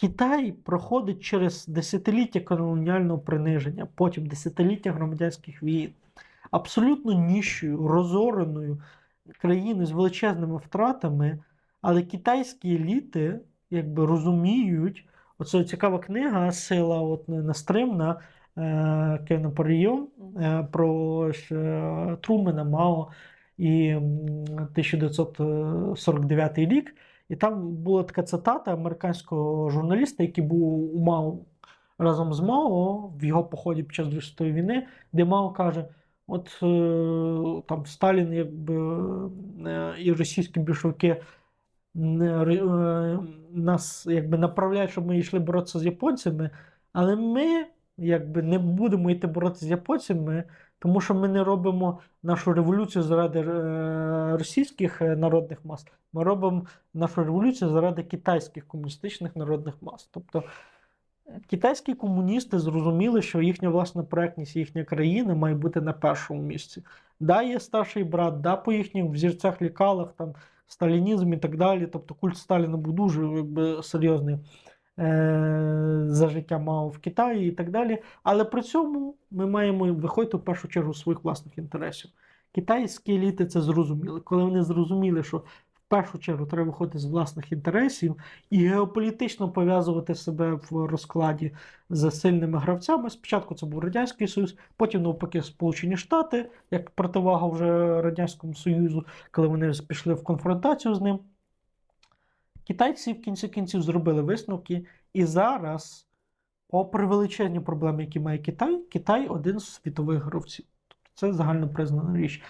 Китай проходить через десятиліття колоніального приниження, потім десятиліття громадянських війн, абсолютно ніщою, розореною країною з величезними втратами, але китайські еліти якби розуміють. Оце цікава книга Сила от, нестримна е, Кевіна е, про е, Трумена Мао і 1949 рік. І там була така цитата американського журналіста, який був у Мао разом з Мао в його поході під час Другої світової війни, де Мао каже: от е, там Сталін, якби е, і російські більшовики е, нас якби направляють, щоб ми йшли боротися з японцями, але ми якби не будемо йти боротися з японцями, тому що ми не робимо нашу революцію заради е, російських е, народних мас. Ми робимо нашу революцію заради китайських комуністичних народних мас. Тобто е, китайські комуністи зрозуміли, що їхня власна проектність, їхня країна має бути на першому місці. Да, є старший брат, да, по їхніх взірцях лікалах, там сталінізм і так далі. Тобто культ Сталіна був дуже якби, серйозний за життя Мао в Китаї і так далі. Але при цьому ми маємо виходити в першу чергу з своїх власних інтересів. Китайські еліти це зрозуміли. Коли вони зрозуміли, що в першу чергу треба виходити з власних інтересів і геополітично пов'язувати себе в розкладі з сильними гравцями. Спочатку це був Радянський Союз, потім навпаки Сполучені Штати, як противага вже Радянському Союзу, коли вони пішли в конфронтацію з ним. Китайці в кінці кінців зробили висновки, і зараз, попри величезні проблеми, які має Китай, Китай один з світових гравців. Тобто це загально признана річ.